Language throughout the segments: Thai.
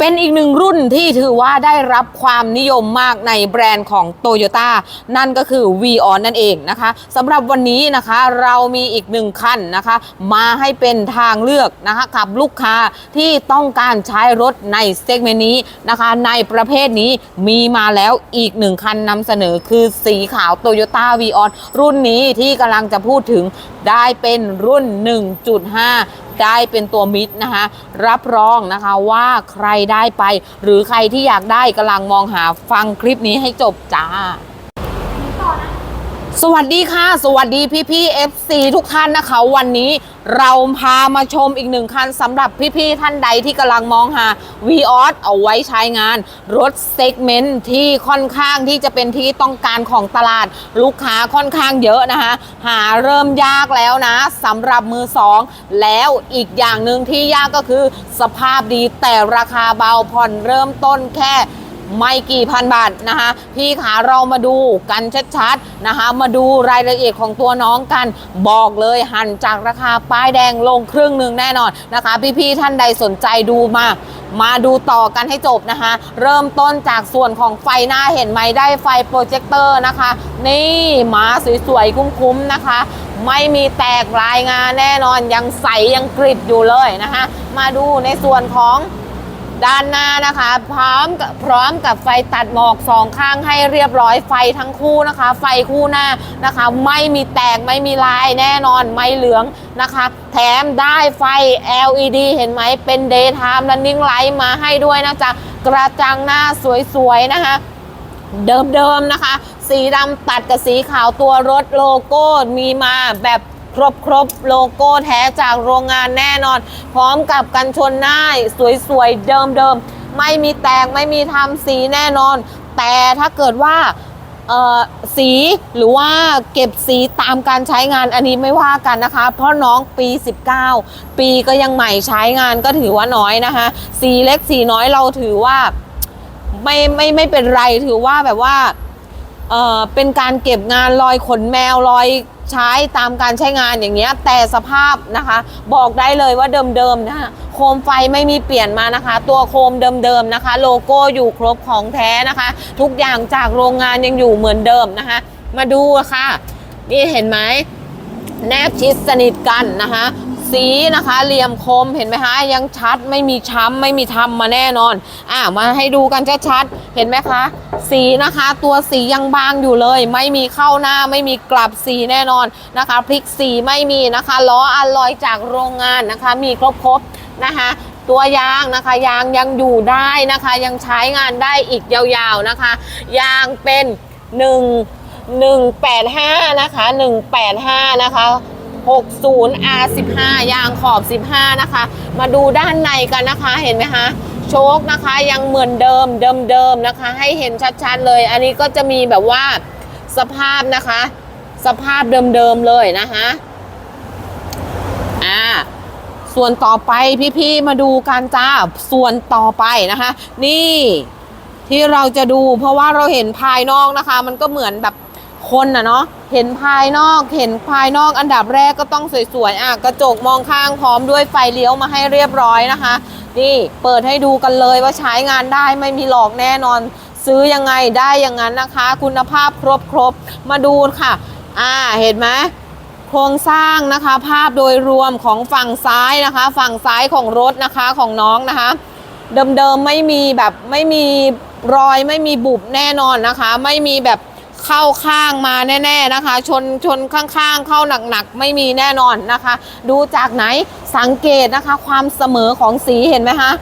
เป็นอีกหนึ่งรุ่นที่ถือว่าได้รับความนิยมมากในแบรนด์ของ t o y ยต้นั่นก็คือ v ีออนนั่นเองนะคะสำหรับวันนี้นะคะเรามีอีกหนึ่งคันนะคะ มาให้เป็นทางเลือกนะคะกับลูกค้าที่ต้องการใช้รถในเซกเมนต์นี้นะคะ ในประเภทนี้มีมาแล้วอีกหนึ่งคันนำเสนอคือสีขาว t o y ยต้า v ีออนรุ่นนี้ที่กำลังจะพูดถึงได้เป็นรุ่น 1.5 ได้เป็นตัวมิดนะคะ รับรองนะคะว่าใครได้ไป หรือใครที่อยากได้กำลังมองหาฟังคลิปนี้ให้จบจ้า สวัสดีค่ะ สวัสดีพี่พี่ๆ FC ทุกท่านนะคะ วันนี้เราพามาชมอีกหนึ่งคันสำหรับพี่พี่ๆท่านใดที่กำลังมองหา v ีออเอาไว้ใช้งาน รถเซกเมนต์ที่ค่อนข้างที่จะเป็นที่ต้องการของตลาด ลูกค้าค่อนข้างเยอะนะคะ หาเริ่มยากแล้วนะสำหรับมือสองแล้วอีกอย่างหนึ่งที่ยากก็คือ สภาพดีแต่ราคาเบาผ่อนเริ่มต้นแค่ ไม่กี่พันบาทนะคะ พี่ขาเรามาดูกันชัดๆนะคะ มาดูรายละเอียดของตัวน้องกัน บอกเลยหันจากราคาป้ายแดงลงครึ่งหนึ่งแน่นอนนะคะ พี่ๆท่านใดสนใจดูมา มาดูต่อกันให้จบนะคะ เริ่มต้นจากส่วนของไฟหน้าเห็นไหมได้ไฟโปรเจคเตอร์นะคะ นี่มาสวยๆ คุ้มๆนะคะ ไม่มีแตกรายงานแน่นอนยังใสยังกริบอยู่เลยนะคะ มาดูในส่วนของ ด้านหน้านะคะ พร้อมกับพร้อมกับไฟตัดหมอกสองข้างให้เรียบร้อยไฟทั้งคู่นะคะ ไฟคู่หน้านะคะ ไม่มีแตกไม่มีลายแน่นอนไม่เหลืองนะคะ แถมได้ไฟ LED เห็นไหมเป็น daytime running light มาให้ด้วยนะจ๊ะกระจังหน้าสวยๆนะคะ เดิมๆนะคะ สีดำตัดกับสีขาวตัวรถโลโก้มีมาแบบ ครบๆโลโก้แท้จากโรงงานแน่นอน พร้อมกับกันชนหน้าสวยๆ เดิมๆ ไม่มีแตกไม่มีทำสีแน่นอน แต่ถ้าเกิดว่าสีหรือว่าเก็บสีตามการใช้งานอันนี้ไม่ว่ากันนะคะ เพราะน้องปี 19 ปีก็ยังใหม่ใช้งานก็ถือว่าน้อยนะคะ สีเล็กสีน้อยเราถือว่าไม่ไม่ไม่เป็นไรถือว่าแบบว่าเออเป็นการเก็บงานรอยขนแมวรอย ใช้ตามการใช้งานอย่างเงี้ยแต่สภาพนะคะ บอกได้เลยว่าเดิมๆนะคะโคมไฟไม่มีเปลี่ยนมานะคะ ตัวโคมเดิมๆนะคะ โลโก้อยู่ครบของแท้นะคะ ทุกอย่างจากโรงงานยังอยู่เหมือนเดิมนะคะ มาดูค่ะนี่เห็นไหมแนบชิดสนิทกันนะคะ สีนะคะเหลี่ยมคมเห็นไหมคะยังชัดไม่มีช้ำไม่มีทำมาแน่นอน อะมาให้ดูกันชัดๆเห็นไหมคะ สีนะคะ ตัวสียังบางอยู่เลย ไม่มีเข้าหน้าไม่มีกลับสีแน่นอนนะคะพลิกสีไม่มีนะคะล้ออลลอยจากโรงงานนะคะ มีครบๆนะคะตัวยางนะคะยางยังอยู่ได้นะคะ ยังใช้งานได้อีกยาวๆนะคะ ยางเป็น 1 185นะคะ185นะคะ 60 R15 ยางขอบ 15 นะคะ มาดูด้านในกันนะคะ เห็นไหมคะโชคนะคะยังเหมือนเดิมเดิมๆนะคะ ให้เห็นชัดๆเลย อันนี้ก็จะมีแบบว่าสภาพนะคะ สภาพเดิมๆเลยนะคะอ่าส่วนต่อไปพี่ๆมาดูกันจ้าส่วนต่อไปนะคะ นี่ที่เราจะดูเพราะว่าเราเห็นภายนอกนะคะ มันก็เหมือนแบบ คนอะเนาะเห็นภายนอกเห็นภายนอกอันดับแรกก็ต้องสวยๆอะกระจกมองข้างพร้อมด้วยไฟเลี้ยวมาให้เรียบร้อยนะคะ นี่เปิดให้ดูกันเลยว่าใช้งานได้ไม่มีหลอกแน่นอน ซื้อยังไงได้อย่างนั้นนะคะ คุณภาพครบๆมาดูค่ะ อ่าเห็นไหมโครงสร้างนะคะ ภาพโดยรวมของฝั่งซ้ายนะคะ ฝั่งซ้ายของรถนะคะของน้องนะคะ เดิมๆไม่มีแบบไม่มีรอยไม่มีบุบแน่นอนนะคะ ไม่มีแบบ เข้าข้างมาแน่ ๆนะคะ ชนชนข้างๆ เข้าหนักๆ ไม่มีแน่นอนนะคะ ดูจากไหนสังเกตนะคะ ความเสมอของสีเห็นไหมคะ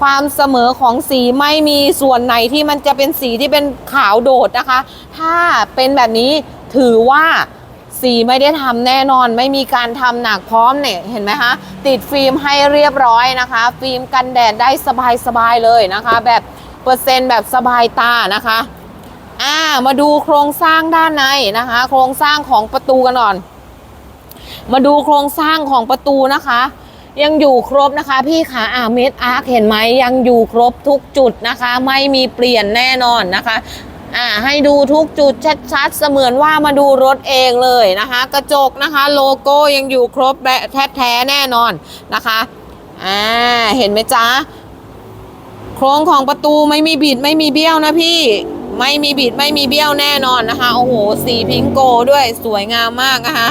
ความเสมอของสีไม่มีส่วนไหนที่มันจะเป็นสีที่เป็นขาวโดดนะคะ ถ้าเป็นแบบนี้ถือว่าสีไม่ได้ทำแน่นอนไม่มีการทำหนักพร้อมเนี่ยเห็นไหมคะ ติดฟิล์มให้เรียบร้อยนะคะ ฟิล์มกันแดดได้สบายๆเลยนะคะ แบบเปอร์เซ็นต์แบบสบายตานะคะ อ่ามาดูโครงสร้างด้านในนะคะ โครงสร้างของประตูกันก่อน มาดูโครงสร้างของประตูนะคะ ยังอยู่ครบนะคะ พี่ขาอ่าเมดอาร์คเห็นไหมยังอยู่ครบทุกจุดนะคะ ไม่มีเปลี่ยนแน่นอนนะคะอ่าให้ดูทุกจุดชัดๆ เสมือนว่ามาดูรถเองเลยนะคะ กระจกนะคะโลโก้ยังอยู่ครบและแท้ๆแน่นอนนะคะอ่าเห็นไหมจ๊ะโครงของประตูไม่มีบิดไม่มีเบี้ยวนะพี่ ไม่มีบิดไม่มีเบี้ยวแน่นอนนะคะ โอ้โห สีพิงโกด้วยสวยงามมากนะคะ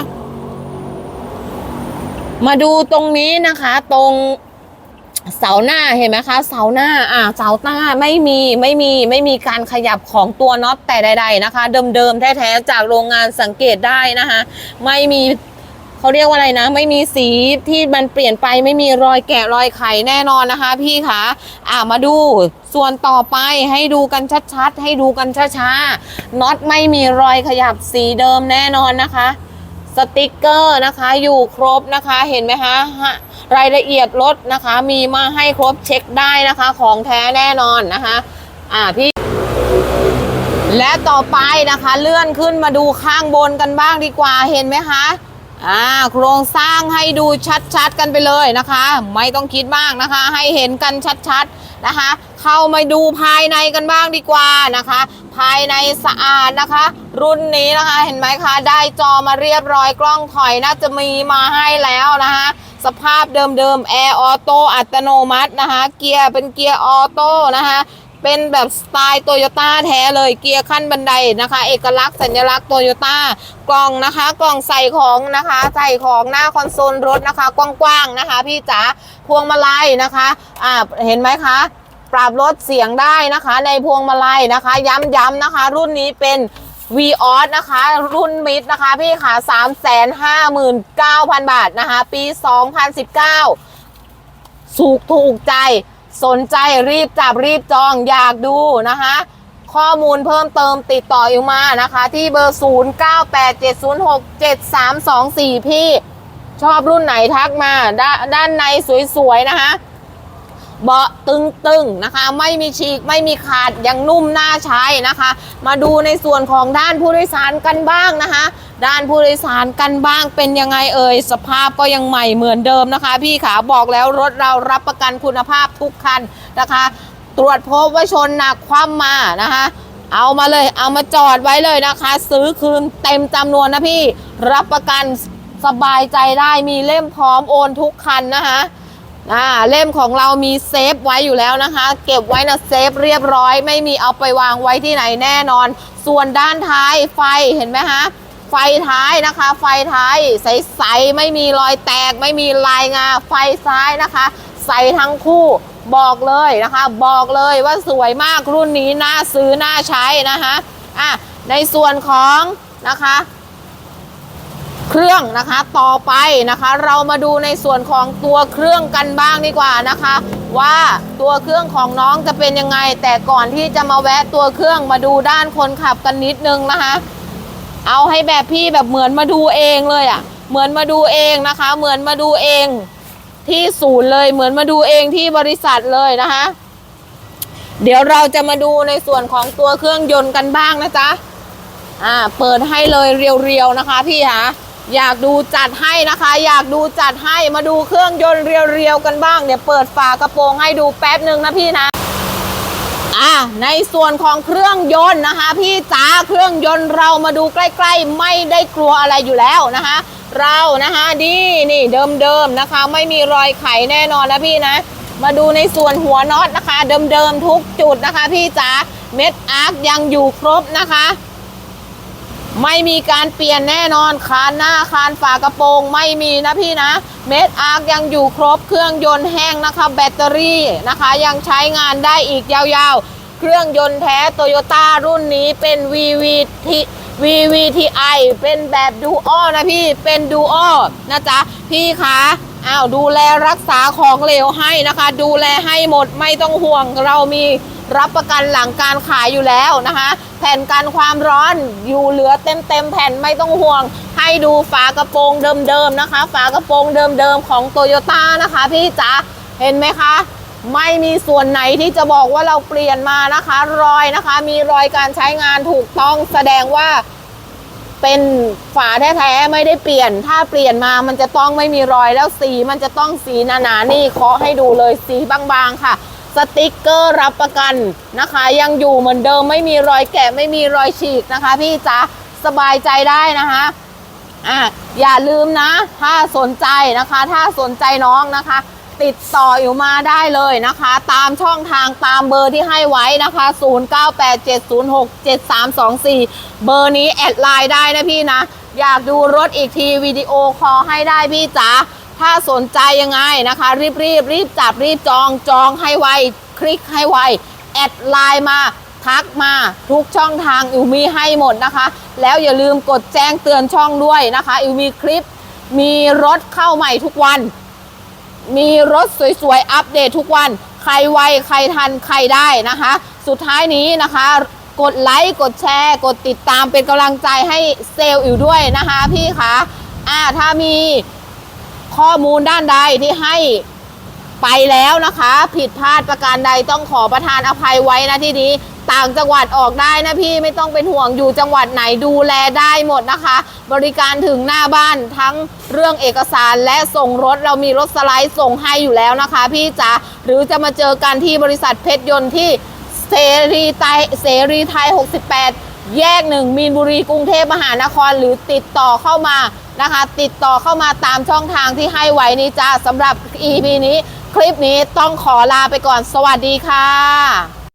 มาดูตรงนี้นะคะ ตรงเสาหน้าเห็นไหมคะ เสาหน้าอ่าเสาหน้าไม่มีไม่มีไม่มีการขยับของตัวน็อตแต่ใด ๆนะคะ เดิมๆแท้ๆจากโรงงานสังเกตได้นะคะ ไม่มี เขาเรียกว่าอะไรนะ ไม่มีสีที่มันเปลี่ยนไปไม่มีรอยแกะรอยไขแน่นอนนะคะ พี่คะอ่ามาดูส่วนต่อไปให้ดูกันชัดๆ ให้ดูกันช้าๆน็อตไม่มีรอยขยับสีเดิมแน่นอนนะคะสติกเกอร์นะคะอยู่ครบนะคะเห็นไหมคะรายละเอียดรถนะคะ มีมาให้ครบเช็คได้นะคะ ของแท้แน่นอนนะคะ อ่าพี่และต่อไปนะคะเลื่อนขึ้นมาดูข้างบนกันบ้างดีกว่าเห็นไหมคะ อ่าโครงสร้างให้ดูชัดๆกันไปเลยนะคะ ไม่ต้องคิดมากนะคะ ให้เห็นกันชัดๆนะคะ เข้ามาดูภายในกันบ้างดีกว่านะคะ ภายในสะอาดนะคะ รุ่นนี้นะคะเห็นไหมคะ ได้จอมาเรียบร้อยกล้องถอยน่าจะมีมาให้แล้วนะคะสภาพเดิมๆแอร์ออโต้อัตโนมัตินะคะ เกียร์เป็นเกียร์ออโต้นะคะ เป็นแบบสไตล์โตโยต้าแท้เลยเกียร์ขั้นบันไดนะคะ เอกลักษณ์สัญลักษณ์โตโยต้ากล่องนะคะ กล่องใส่ของนะคะใส่ของหน้าคอนโซลรถนะคะ กว้างๆนะคะ พี่จ๋าพวงมาลัยนะคะอ่าเห็นไหมคะปรับลดเสียงได้นะคะ ในพวงมาลัยนะคะ ย้ำๆนะคะ รุ่นนี้เป็น v ีออสนะคะ รุ่นมิดนะคะ พี่ค่ะ3 5 9 0 0 0บาทนะคะ ปี2019สูกถูกใจ สนใจรีบจับรีบจองอยากดูนะคะ ข้อมูลเพิ่มเติมติดต่ออยู่มานะคะ ที่เบอร์ 0987067324 พี่ชอบรุ่นไหนทักมาดด้านในสวยๆนะคะเบาะตึงๆนะคะ ไม่มีฉีกไม่มีขาดยังนุ่มน่าใช้นะคะ มาดูในส่วนของด้านผู้โดยสารกันบ้างนะคะ ด้านผู้โดยสารกันบ้างเป็นยังไงเอ่ยสภาพก็ยังใหม่เหมือนเดิมนะคะ พี่ขาบอกแล้วรถเรารับประกันคุณภาพทุกคันนะคะ ตรวจพบว่าชนหนักคว่ำมานะคะ เอามาเลยเอามาจอดไว้เลยนะคะ ซื้อคืนเต็มจำนวนนะพี่รับประกันสบายใจได้มีเล่มพร้อมโอนทุกคันนะคะอ่าเล่มของเรามีเซฟไว้อยู่แล้วนะคะ เก็บไว้นะเซฟเรียบร้อย ไม่มีเอาไปวางไว้ที่ไหนแน่นอน ส่วนด้านท้ายไฟเห็นไหมคะ ไฟท้ายนะคะ ไฟท้ายใสๆไม่มีรอยแตก ไม่มีลายงา ไฟซ้ายนะคะ ใสทั้งคู่บอกเลยนะคะ บอกเลยว่าสวยมากรุ่นนี้น่าซื้อน่าใช้นะคะอะในส่วนของนะคะเครื่องนะคะต่อไปนะคะเรามาดูในส่วนของตัวเครื่องกันบ้างดีกว่านะคะ ว่าตัวเครื่องของน้องจะเป็นยังไง แต่ก่อนที่จะมาแวะตัวเครื่องมาดูด้านคนขับกันนิดนึงนะคะ เอาให้แบบพี่แบบเหมือนมาดูเองเลยอะ่ะ เหมือนมาดูเองนะคะ เหมือนมาดูเองที่ศูนย์เลย เหมือนมาดูเองที่บริษัทเลยนะคะ เดี๋ยวเราจะมาดูในส่วนของตัวเครื่องยนต์กันบ้างนะจ๊ะอ่า เปิดให้เลยเรียวๆนะคะ พี่คะอยากดูจัดให้นะคะ อยากดูจัดให้มาดูเครื่องยนต์เรียวๆกันบ้าง เดี๋ยวเปิดฝากระโปรงให้ดูแป๊บหนึ่งนะพี่นะ อ่าในส่วนของเครื่องยนต์นะคะ พี่จ๋าเครื่องยนต์เรามาดูใกล้ๆ ไม่ได้กลัวอะไรอยู่แล้วนะคะ เรานะคะดีนี่เดิมๆนะคะ ไม่มีรอยไขแน่นอนนะพี่นะ มาดูในส่วนหัวน็อตนะคะ เดิมๆทุกจุดนะคะ พี่จ๋าเม็ดอาร์คยังอยู่ครบนะคะ ไม่มีการเปลี่ยนแน่นอนคานหน้าคานฝากระโปรงไม่มีนะพี่นะ เม็ดอาร์คยังอยู่ครบเครื่องยนต์แห้งนะคะ แบตเตอรี่นะคะ ยังใช้งานได้อีกยาวๆ เครื่องยนต์แท้โตโยต้ารุ่นนี้เป็น VVT VVTi เป็นแบบดูโอนะพี่เป็นดูโอนะจ๊ะพี่คะอ้าวดูแลรักษาของเหลวให้นะคะ ดูแลให้หมดไม่ต้องห่วงเรามี รับประกันหลังการขายอยู่แล้วนะคะ แผ่นกันความร้อนอยู่เหลือเต็มเต็มๆแผ่นไม่ต้องห่วง ให้ดูฝากระโปรงเดิมๆนะคะ ฝากระโปรงเดิมๆของโตโยต้านะคะพี่จ๋าเห็นไหมคะไม่มีส่วนไหนที่จะบอกว่าเราเปลี่ยนมานะคะ รอยนะคะ มีรอยการใช้งานถูกต้องแสดงว่า เป็นฝาแท้ๆไม่ได้เปลี่ยน ถ้าเปลี่ยนมามันจะต้องไม่มีรอยแล้วสีมันจะต้องสีหนาๆนี่เคาะให้ดูเลยสีบางๆค่ะ สติกเกอร์รับประกันนะคะ ยังอยู่เหมือนเดิมไม่มีรอยแกะไม่มีรอยฉีกนะคะ พี่จ๊ะสบายใจได้นะคะอะอย่าลืมนะ ถ้าสนใจนะคะ ถ้าสนใจน้องนะคะ ติดต่ออยู่มาได้เลยนะคะ ตามช่องทางตามเบอร์ที่ให้ไว้นะคะ 0987067324 เบอร์นี้แอดไลน์ได้นะพี่นะ อยากดูรถอีกทีวิดีโอคอลให้ได้พี่จ๋า ถ้าสนใจยังไงนะคะ รีบรีบรีบจับรีบจองจองให้ไวคลิกให้ไว แอดไลน์มาทักมาทุกช่องทางอิวมีให้หมดนะคะ แล้วอย่าลืมกดแจ้งเตือนช่องด้วยนะคะอิวมีคลิปมีรถเข้าใหม่ทุกวัน มีรถสวยๆ อัปเดตทุกวัน ใครไวใครทันใครได้นะคะ สุดท้ายนี้นะคะ กดไลค์กดแชร์ กดติดตามเป็นกำลังใจให้เซลล์อยู่ด้วยนะคะพี่คะอ่าถ้ามี ข้อมูลด้านใดที่ให้ไปแล้วนะคะ ผิดพลาดประการใดต้องขอประทานอภัยไว้นะที่นี้ต่างจังหวัดออกได้นะพี่ไม่ต้องเป็นห่วงอยู่จังหวัดไหนดูแลได้หมดนะคะ บริการถึงหน้าบ้านทั้งเรื่องเอกสารและส่งรถเรามีรถสไลด์ส่งให้อยู่แล้วนะคะ พี่จ๋าหรือจะมาเจอกันที่บริษัทเพชรยนต์ที่เสรีไทยเสรีไทย 68 แยกหนึ่งมีนบุรีกรุงเทพมหานครหรือติดต่อเข้ามา นะคะ ติดต่อเข้ามาตามช่องทางที่ให้ไว้นี้จ้าสำหรับ EP นี้ คลิปนี้ต้องขอลาไปก่อนสวัสดีค่ะ